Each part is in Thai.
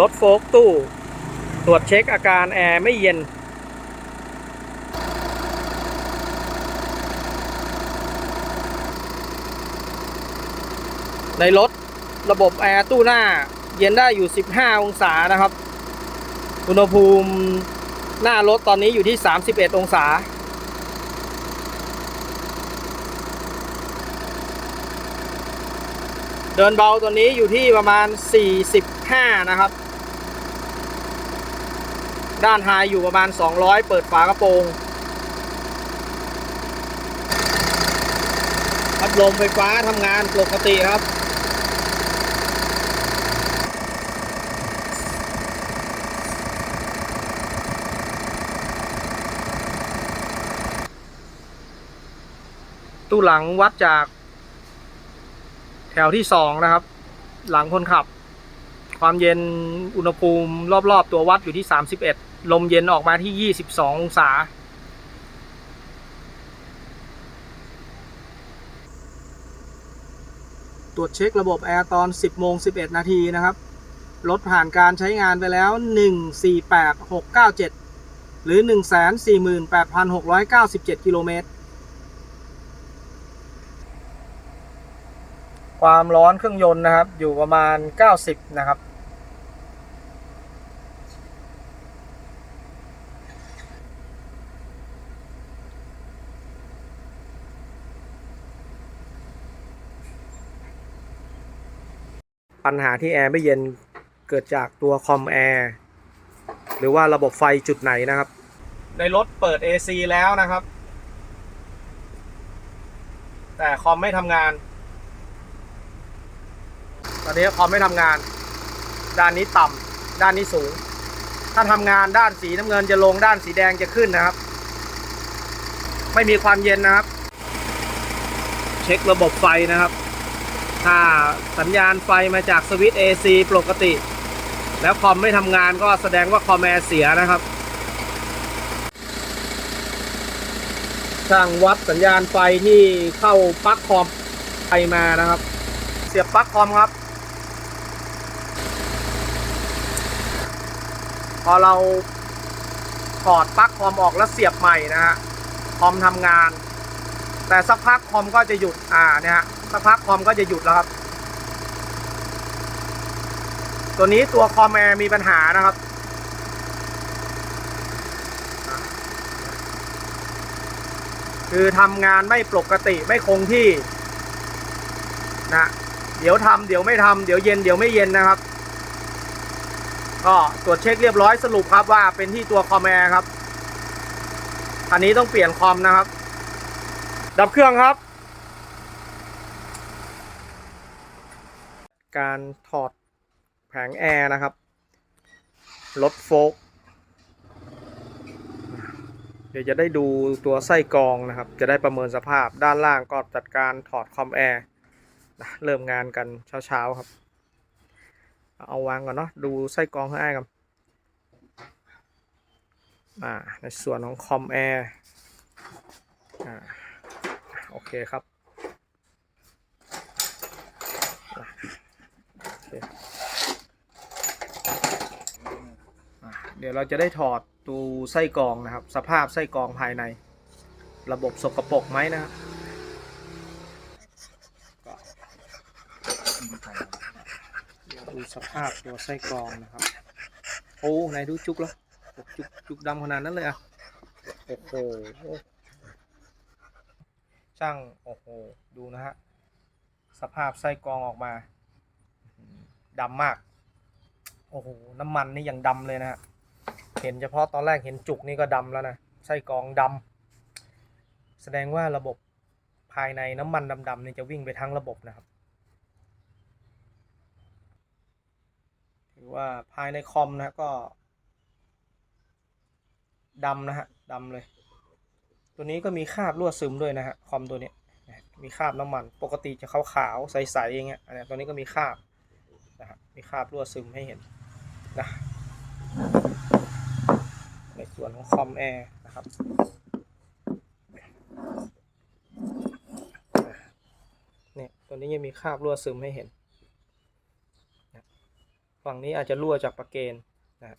รถโฟกตู้ ตรวจเช็คอาการแอร์ไม่เย็น ในรถระบบแอร์ตู้หน้าเย็นได้อยู่ 15 องศานะครับ อุณหภูมิหน้ารถตอนนี้อยู่ที่ 31 องศา เดินเบาตัวนี้อยู่ที่ประมาณ 45 นะครับ ด้านไฮอยู่ประมาณ 200 เปิดฝากระโปรงพัดลมไฟฟ้าทำงานปกติครับตู้หลังวัดจาก แถวที่สองนะครับ หลังคนขับ ความเย็นอุณหภูมิรอบๆ ตัววัดอยู่ที่ 31 ลมเย็นออกมาที่ 22 องศา ตรวจเช็คระบบแอร์ตอน 10 โมง 11 นาทีนะครับ รถผ่านการใช้งานไปแล้ว 148697 หรือ 148,697 กิโลเมตร ความร้อนเครื่องยนต์นะครับ อยู่ประมาณ 90 นะครับ ปัญหาที่แอร์ไม่เย็นเกิดจากตัวคอมแอร์หรือว่าระบบไฟจุดไหนนะครับ ในรถเปิด AC แล้วนะครับ แต่คอมไม่ทำงาน ตอนนี้คอมไม่ทำงาน ด้านนี้ต่ำด้านนี้สูง ถ้าทำงานด้านสีน้ำเงินจะลงด้านสีแดงจะขึ้นนะครับ ไม่มีความเย็นนะครับ เช็คระบบไฟนะครับ ถ้าสัญญาณไฟมาจากสวิตช์ AC ปกติ แล้วคอมไม่ทำงานก็แสดงว่าคอมแอร์เสียนะครับช่างวัดสัญญาณไฟที่เข้าปลั๊กคอมไฟมานะครับ เสียบปลั๊กคอมครับ พอเราถอดปลั๊กคอมออกแล้วเสียบใหม่นะฮะคอมทำงาน แต่สักพักคอมก็จะหยุดอ่าเนี่ยฮะสักพักคอมก็จะหยุดแล้วครับ ตัวนี้ตัวคอมแอร์มีปัญหานะครับคือทำงานไม่ปกติไม่คงที่นะเดี๋ยวทำเดี๋ยวไม่ทำเดี๋ยวเย็นเดี๋ยวไม่เย็นนะครับ ก็ตรวจเช็คเรียบร้อยสรุปครับว่าเป็นที่ตัวคอมแอร์ครับ อันนี้ต้องเปลี่ยนคอมนะครับ ดับเครื่องครับ การถอดแผงแอร์นะครับรถโฟล์กเดี๋ยวจะได้ดูตัวไส้กรองนะครับ จะได้ประเมินสภาพด้านล่างก็จัดการถอดคอมแอร์เริ่มงานกันเช้าๆครับ เอาวางก่อนเนาะดูไส้กรองข้างในกันอ่าในส่วนของคอมแอร์อ่าโอเคครับเเดี๋ยวเราจะได้ถอดตูไส้กรองนะครับ สภาพไส้กรองภายใน ระบบสกปรกไหมนะครับก็เดูสภาพตัวไส้กรองนะครับ โอ้ไหนดูจุกแล้วจุกจุกดำขนาดนั้นเลยอะโอ้โหช่างโอ้โหดูนะฮะสภาพไส้กรองออกมาดำมาก โอ้โหน้ำมันนี่ยังดำเลยนะฮะเห็นเฉพาะตอนแรกเห็นจุกนี่ก็ดำแล้วนะไส้กรองดำแสดงว่าระบบภายในน้ำมันดำๆนี่จะวิ่งไปทั้งระบบนะครับ ถือว่าภายในคอมนะก็ดำนะฮะดำเลย ตัวนี้ก็มีคราบรั่วซึมด้วยนะฮะคอมตัวนี้มีคราบน้ำมัน ปกติจะขาวๆใสๆอย่างเงี้ยอันนี้ตัวนี้ก็มีคราบนะฮะมีคราบรั่วซึมให้เห็นนะในส่วนของคอมแอร์นะครับเนี่ยตัวนี้ยังมีคราบรั่วซึมให้เห็น ฝั่งนี้อาจจะรั่วจากประเกนนะ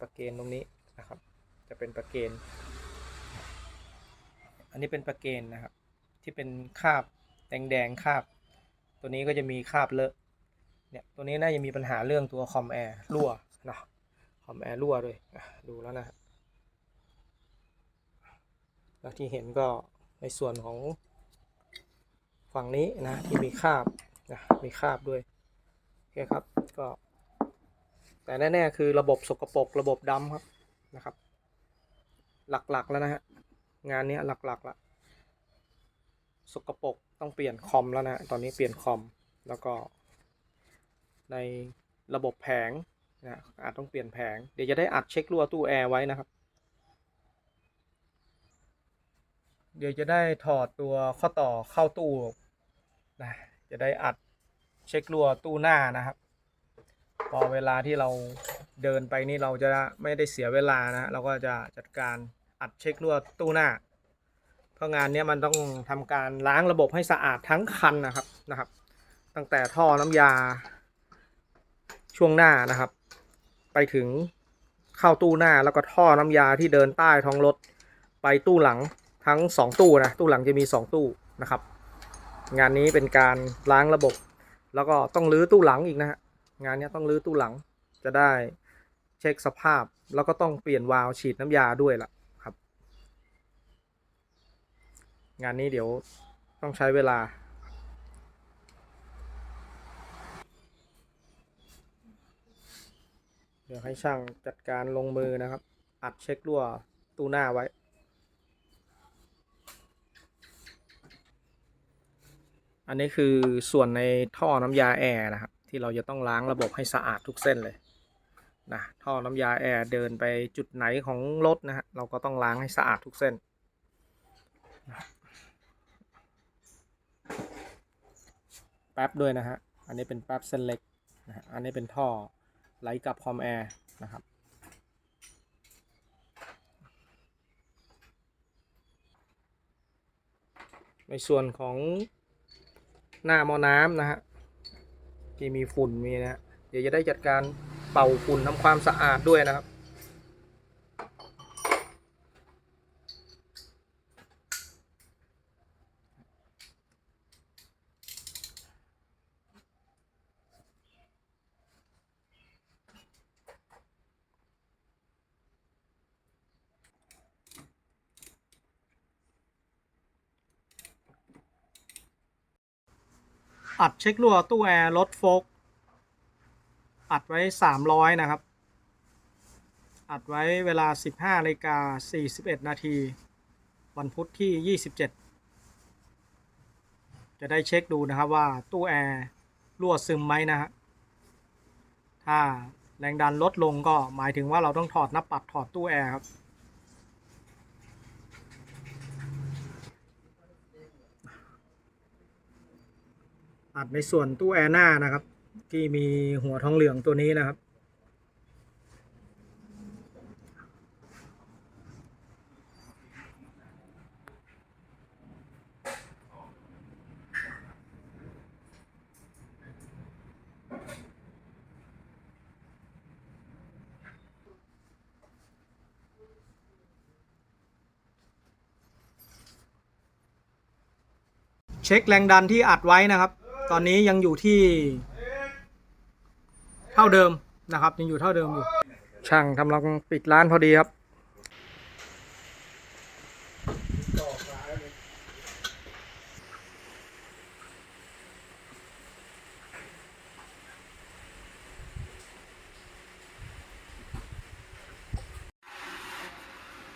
ประเกนตรงนี้นะครับ จะเป็นประเกน อันนี้เป็นประเกนนะครับ ที่เป็นคาบแดงๆคาบ ตัวนี้ก็จะมีคาบเลอะเนี่ยตัวนี้น่าจะมีปัญหาเรื่องตัวคอมแอร์รั่วนะคอมแอร์รั่วด้วยดูแล้วนะแล้วที่เห็นก็ในส่วนของฝั่งนี้นะที่มีคาบนะมีคาบด้วยโอเคครับก็ แต่แน่ ๆ คือระบบสกปรกระบบดำครับนะครับ หลักๆแล้วนะฮะงานนี้หลักๆละสกปรกต้องเปลี่ยนคอมแล้วนะฮะตอนนี้เปลี่ยนคอมแล้วก็ในระบบแผงนะอาจต้องเปลี่ยนแผง เดี๋ยวจะได้อัดเช็ครั่วตู้แอร์ไว้นะครับ เดี๋ยวจะได้ถอดตัวข้อต่อเข้าตู้นะจะได้อัดเช็ครั่วตู้หน้านะครับ พอเวลาที่เราเดินไปนี่เราจะไม่ได้เสียเวลานะเราก็จะจัดการอัดเช็ครั่วตู้หน้า เพราะงานนี้มันต้องทำการล้างระบบให้สะอาดทั้งคันนะครับนะครับ ตั้งแต่ท่อน้ำยาช่วงหน้านะครับ ไปถึงเข้าตู้หน้าแล้วก็ท่อน้ำยาที่เดินใต้ท้องรถไปตู้หลังทั้งสองตู้นะตู้หลังจะมีสองตู้นะครับ งานนี้เป็นการล้างระบบ แล้วก็ต้องรื้อตู้หลังอีกนะฮะ งานนี้ต้องรื้อตู้หลังจะได้เช็คสภาพ แล้วก็ต้องเปลี่ยนวาล์วฉีดน้ำยาด้วยล่ะครับ งานนี้เดี๋ยวต้องใช้เวลาเดี๋ยวให้ช่างจัดการลงมือนะครับ อัดเช็ครั่วตู้หน้าไว้ อันนี้คือส่วนในท่อน้ำยาแอร์นะครับ ที่เราจะต้องล้างระบบให้สะอาดทุกเส้นเลยนะท่อน้ำยาแอร์เดินไปจุดไหนของรถนะฮะเราก็ต้องล้างให้สะอาดทุกเส้นแป๊บด้วยนะฮะอันนี้เป็นแป๊บเส้นเล็กนะฮะอันนี้เป็นท่อไหลกับคอมแอร์นะครับในส่วนของหน้าหม้อน้ำนะฮะ ที่มีฝุ่นมีนะฮะเดี๋ยวจะได้จัดการเป่าฝุ่นทำความสะอาดด้วยนะครับ อัดเช็ครั่วตู้แอร์รถโฟกอัดไว้ 300 นะครับ อัดไว้เวลา 15นาฬิกา41 นาที วันพุธที่ 27 จะได้เช็คดูนะครับว่าตู้แอร์รั่วซึมไหมนะฮะ ถ้าแรงดันลดลงก็หมายถึงว่าเราต้องถอดหน้าปัดถอดตู้แอร์ครับ อัดในส่วนตู้แอร์หน้านะครับ ที่มีหัวทองเหลืองตัวนี้นะครับ เช็คแรงดันที่อัดไว้นะครับ ตอนนี้ยังอยู่ที่เท่าเดิมนะครับ ยังอยู่เท่าเดิมอยู่ ช่างกำลังปิดร้านพอดีครับ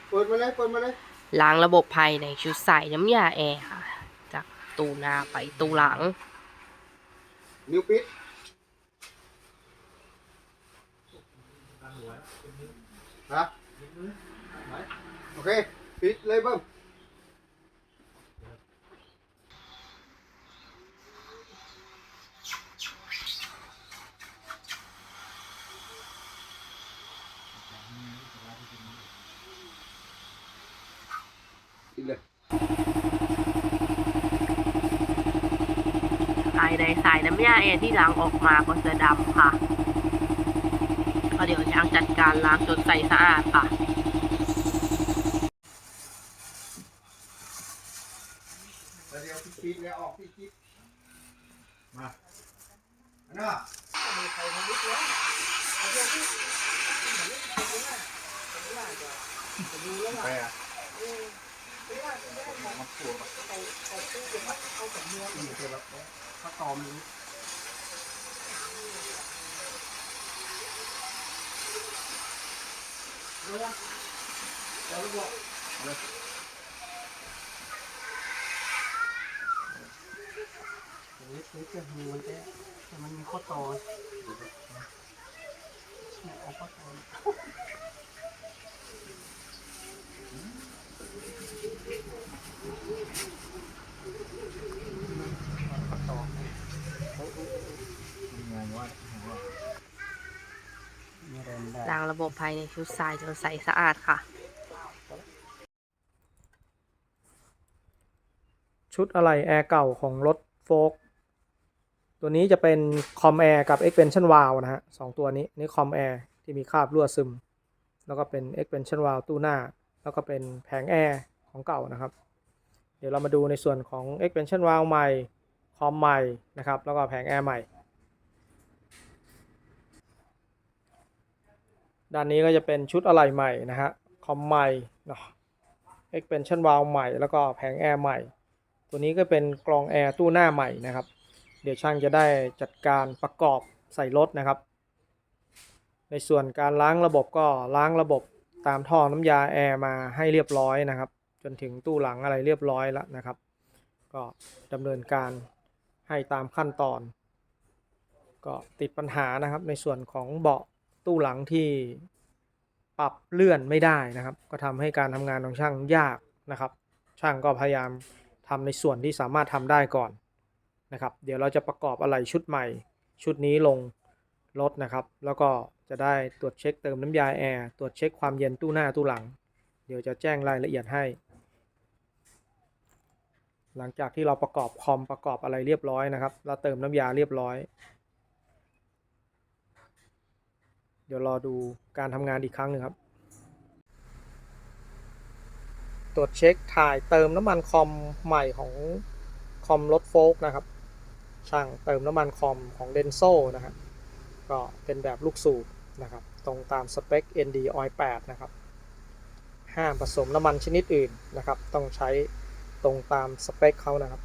เปิดมาเลยเปิดมาเลยล้างระบบภายในชุดใส่น้ำยาแอร์ค่ะ จากตู้หน้าไปตู้หลัง นิ้วปิดฮะโอเค ปิดเลยเบิ้มปิดเลย ภาย ในสายน้ำยาแอร์ที่ล้างออกมาก็จะดำค่ะก็เดี๋ยวช่างจัดการล้างจนใสสะอาดค่ะแล้วเดี๋ยวพี่คิดแล้วออกพี่คิดมาอันน่ะไปอะมาตัวปะอืมเสร็จแล้ว ถ้าตอมนี้เอาลูกบอกเอาเลยเล็กจะหูมันจะแต่มันมีข้อต่อเนี่ยเอาข้อต่องานว่า ล้างระ บบภายในชุดทรายจนใสสะอาดค่ะ ชุดอะไรแอร์เก่าของรถโฟกตัวนี้จะเป็นคอมแอร์กับ expansion valve นะฮะสองตัวนี้นี่คอมแอร์ที่มีคราบรั่วซึม แล้วก็เป็น expansion valve ตู้หน้า แล้วก็เป็นแผงแอร์ของเก่านะครับ เดี๋ยวเรามาดูในส่วนของ expansion valve ใหม่คอมใหม่นะครับ แล้วก็แผงแอร์ใหม่ ด้านนี้ก็จะเป็นชุดอะไหล่ใหม่นะฮะคอมใหม่เนาะ expansion valve ใหม่แล้วก็แผงแอร์ใหม่ ตัวนี้ก็เป็นกรองแอร์ตู้หน้าใหม่นะครับ เดี๋ยวช่างจะได้จัดการประกอบใส่รถนะครับ ในส่วนการล้างระบบก็ล้างระบบตามท่อน้ำยาแอร์มาให้เรียบร้อยนะครับ จนถึงตู้หลังอะไรเรียบร้อยแล้วนะครับ ก็ดำเนินการให้ตามขั้นตอน ก็ติดปัญหานะครับในส่วนของเบาะ ตู้หลังที่ปรับเลื่อนไม่ได้นะครับ ก็ทำให้การทำงานของช่างยากนะครับ ช่างก็พยายามทำในส่วนที่สามารถทำได้ก่อนนะครับ เดี๋ยวเราจะประกอบอะไรชุดใหม่ ชุดนี้ลงรถนะครับ แล้วก็จะได้ตรวจเช็คเติมน้ำยาแอร์ตรวจเช็คความเย็นตู้หน้าตู้หลัง เดี๋ยวจะแจ้งรายละเอียดให้ หลังจากที่เราประกอบคอมประกอบอะไรเรียบร้อยนะครับ เราเติมน้ำยาเรียบร้อย เดี๋ยวรอดูการทำงานอีกครั้งหนึ่งครับ ตรวจเช็คถ่ายเติมน้ำมันคอมใหม่ของคอมรถโฟกนะครับ ช่างเติมน้ำมันคอมของเดนโซนะครับก็เป็นแบบลูกสูบนะครับ ตรงตามสเปค ND Oil 8นะครับ ห้ามผสมน้ำมันชนิดอื่นนะครับ ต้องใช้ตรงตามสเปคเขานะครับ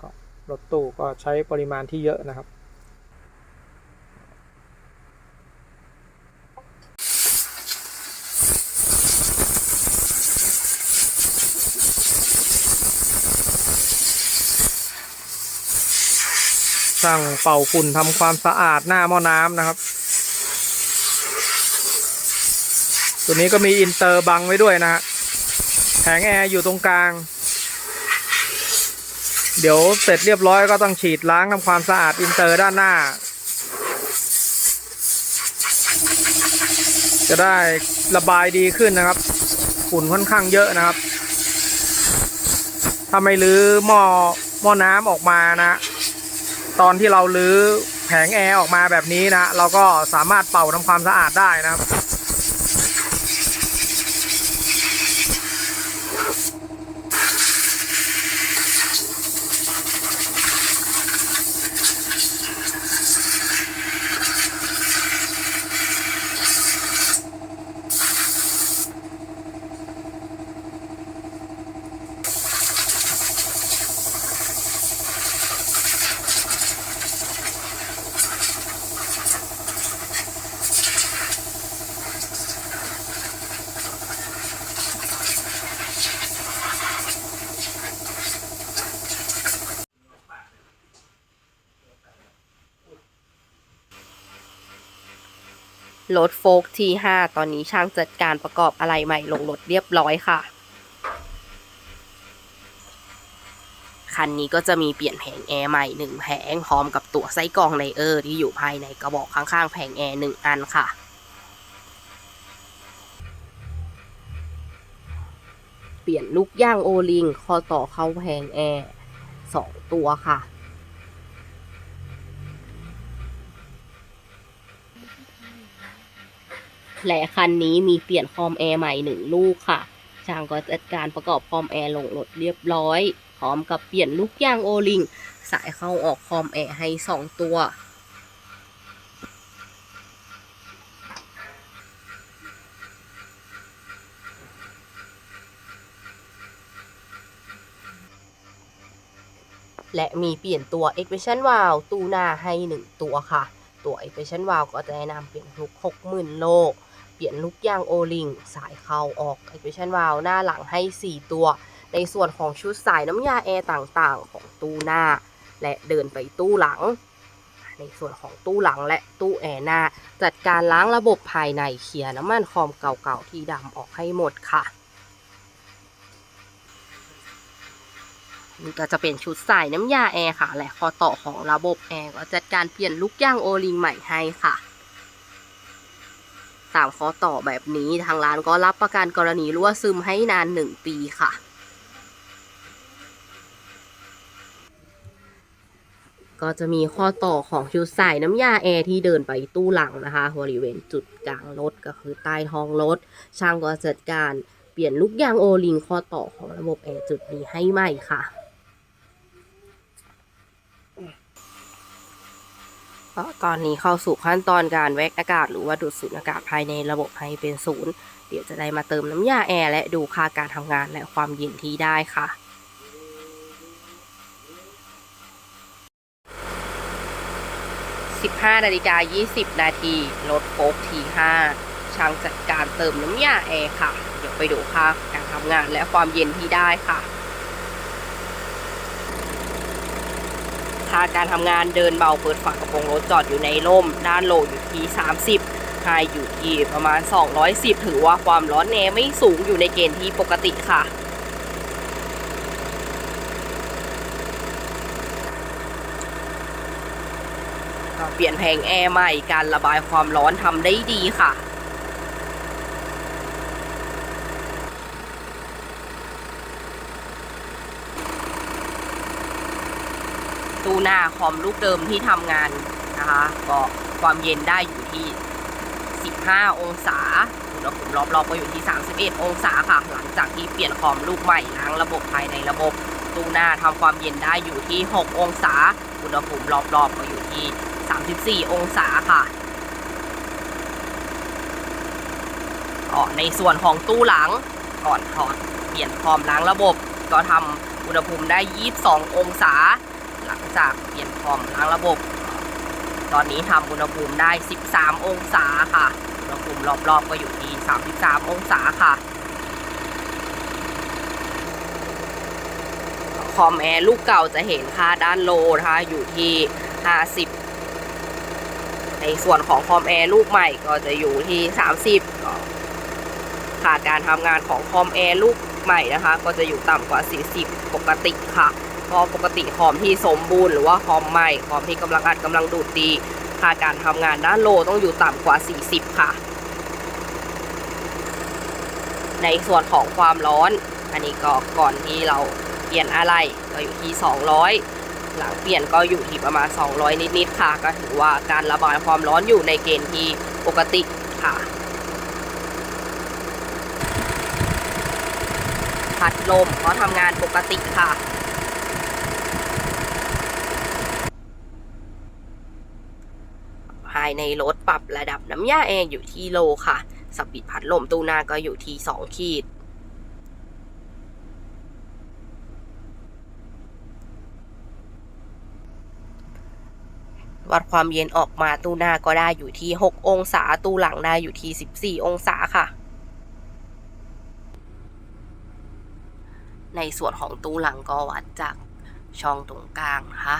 ก็รถตู้ก็ใช้ปริมาณที่เยอะนะครับ ช่างเป่าฝุ่นทำความสะอาดหน้าหม้อน้ำนะครับ ตัวนี้ก็มีอินเตอร์บังไว้ด้วยนะฮะแผงแอร์อยู่ตรงกลาง เดี๋ยวเสร็จเรียบร้อยก็ต้องฉีดล้างทำความสะอาดอินเตอร์ด้านหน้า จะได้ระบายดีขึ้นนะครับ ฝุ่นค่อนข้างเยอะนะครับถ้าไม่รื้อหม้อหม้อน้ำออกมานะ ตอนที่เราลื้อแผงแอร์ออกมาแบบนี้นะ เราก็สามารถเป่าทำความสะอาดได้นะครับ รถโฟกทีห้าตอนนี้ช่างจัดการประกอบอะไรใหม่ลงรถเรียบร้อยค่ะ คันนี้ก็จะมีเปลี่ยนแผงแอร์ใหม่หนึ่งแผงพร้อมกับตัวไส้กรองไนเออร์ที่อยู่ภายในกระบอกข้างๆ แผงแอร์หนึ่งอันค่ะเปลี่ยนลูกย่างโอลิง คอต่อเข้าแผงแอร์สองตัวค่ะ และคันนี้มีเปลี่ยนคอมแอร์ใหม่หนึ่งลูกค่ะ ช่างก็จัดการประกอบคอมแอร์ลงรถเรียบร้อย พร้อมกับเปลี่ยนลูกยางโอลิง สายเข้าออกคอมแอร์ให้สองตัว และมีเปลี่ยนตัว Expression Valve ตู้หน้าให้1ตัวค่ะ ตัว Expression Valve ก็จะแนะนำเปลี่ยนลูก60,000โลเปลี่ยนลูกยางโอลิงสายเข้าออก Expression Valve หน้าหลังให้ 4 ตัว ในส่วนของชุดสายน้ำยาแอร์ต่างๆ ของตู้หน้า และเดินไปตู้หลัง ในส่วนของตู้หลังและตู้แอร์หน้า จัดการล้างระบบภายในเคลียร์น้ำมันคอมเก่าๆที่ดำออกให้หมดค่ะ ก็จะเป็นชุดใสายน้ำยาแอร์ค่ะ และข้อต่อของระบบแอร์ก็จัดการเปลี่ยนลูกยางโอลิงใหม่ให้ค่ะตามข้อต่อแบบนี้ทางร้านก็รับประกันกรณีรั่วซึมให้นาน 1 ปีค่ะ ก็จะมีข้อต่อของชุดใสายน้ำยาแอร์ที่เดินไปตู้หลังนะคะบริเวณจุดกลางรถก็คือใต้ท้องรถ ช่างก็จัดการเปลี่ยนลูกยางโอลิงข้อต่อของระบบแอร์จุดนี้ให้ใหม่ค่ะ ก็ตอนนี้เข้าสู่ขั้นตอนการแวกอากาศ หรือว่าดูดสูดอากาศภายในระบบให้เป็นศูนย์ เดี๋ยวจะได้มาเติมน้ำยาแอร์และดูค่าการทำงานและความเย็นที่ได้ค่ะ 15นาฬิกา20 นาทีรถโฟกที5ช่างจัดการเติมน้ำยาแอร์ค่ะ เดี๋ยวไปดูค่าการทำงานและความเย็นที่ได้ค่ะ คาการทำงานเดินเบาเปิดฝากระโปรงรถจอดอยู่ในร่ม ด้านโลอยู่ที่ 30ไฮอยู่ที่ประมาณ 210 ถือว่าความร้อนแอร์ไม่สูงอยู่ในเกณฑ์ที่ปกติค่ะเปลี่ยนแผงแอร์ใหม่การระบายความร้อนทำได้ดีค่ะ ตู้หน้าคอมลูกเดิมที่ทำงานนะคะก็ความเย็นได้อยู่ที่ 15 องศาอุณหภูมิรอบๆก็อยู่ที่ 31 องศาค่ะ หลังจากที่เปลี่ยนคอมลูกใหม่ล้างระบบภายในระบบตู้หน้าทำความเย็นได้อยู่ที่ 6 องศา อุณหภูมิรอบๆก็อยู่ที่ 34 องศาค่ะในส่วนของตู้หลังก่อนถอดเปลี่ยนคอมล้างระบบ ก็ทำอุณหภูมิได้ 22 องศา จากเปลี่ยนคอมล้างระบบ ตอนนี้ทำอุณหภูมิได้ 13 องศาค่ะ อุณหภูมิรอบๆก็อยู่ที่ 33 องศาค่ะคอมแอร์ลูกเก่าจะเห็นค่าด้านโลนะคะอยู่ที่ 50 ในส่วนของคอมแอร์ลูกใหม่ก็จะอยู่ที่ 30ก็ค่าการทำงานของคอมแอร์ลูกใหม่นะคะ ก็จะอยู่ต่ำกว่า 40 ปกติค่ะ พราะปกติคอมที่สมบูรณ์หรือว่าคอมใหม่คอมที่กำลังอัดกำลังดูดดีค่าการทำงานด้านโลต้องอยู่ต่ำกว่า 40 ค่ะ ในส่วนของความร้อน อันนี้ก็ก่อนที่เราเปลี่ยนอะไรก็อยู่ที่ 200 หลังเปลี่ยนก็อยู่ที่ประมาณ 200 นิดๆค่ะ ก็ถือว่าการระบายความร้อนอยู่ในเกณฑ์ที่ปกติค่ะพัดลมก็ทำงานปกติค่ะายในรถปรับระดับน้ำยาแอร์อยู่ที่โลค่ะ สปีดพัดลมตู้หน้าก็อยู่ที่ 2 ขีด วัดความเย็นออกมาตู้หน้าก็ได้อยู่ที่ 6 องศา ตู้หลังได้อยู่ที่ 14 องศาค่ะในส่วนของตู้หลังก็วัดจากช่องตรงกลางนะคะ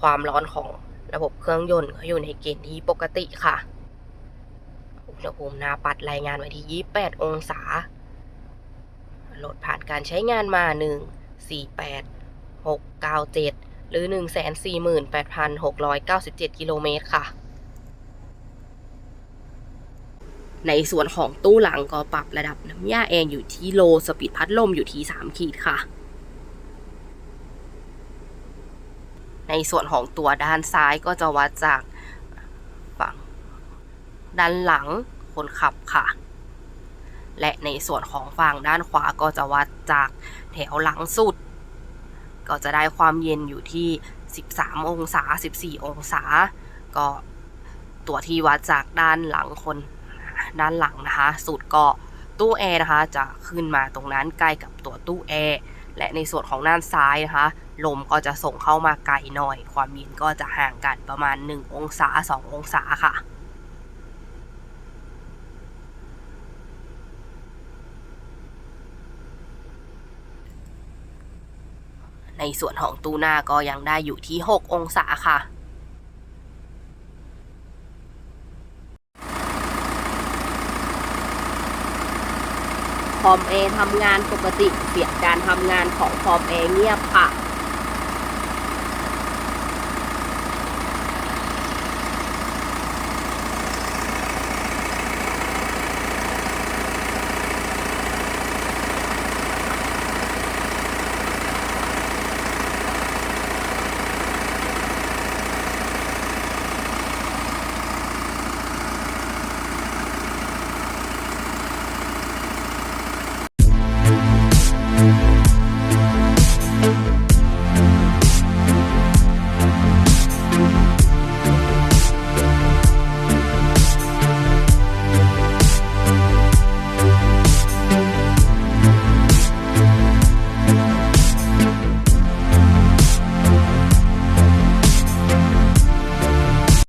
ความร้อนของระบบเครื่องยนต์ก็อยู่ในเกณฑ์ที่ปกติค่ะ อุณหภูมินาปัดรายงานไว้ที่ 28 องศาโหลดผ่านการใช้งานมา 1 4 8 6 9 7 หรือ 148,697 กิโลเมตรค่ะ ในส่วนของตู้หลังก็ปรับระดับน้ำยาแอร์อยู่ที่โล สปีดพัดลมอยู่ที่ 3 ขีดค่ะ ในส่วนของตัวด้านซ้ายก็จะวัดจากฝั่งด้านหลังคนขับค่ะ และในส่วนของฝั่งด้านขวาก็จะวัดจากแถวหลังสุด ก็จะได้ความเย็นอยู่ที่ 13 องศา 14 องศา ก็ตัวที่วัดจากด้านหลังคนด้านหลังนะคะ สุดก็ตู้แอร์นะคะ จะขึ้นมาตรงนั้นใกล้กับตัวตู้แอร์ และในส่วนของด้านซ้ายนะคะ ลมก็จะส่งเข้ามาไกลหน่อย ความเย็นก็จะห่างกันประมาณ 1 องศา 2 องศาค่ะในส่วนของตู้หน้าก็ยังได้อยู่ที่ 6 องศาค่ะ อมเอทำงานปกติ เสียงการทำงานของคอมเอเงียบค่ะ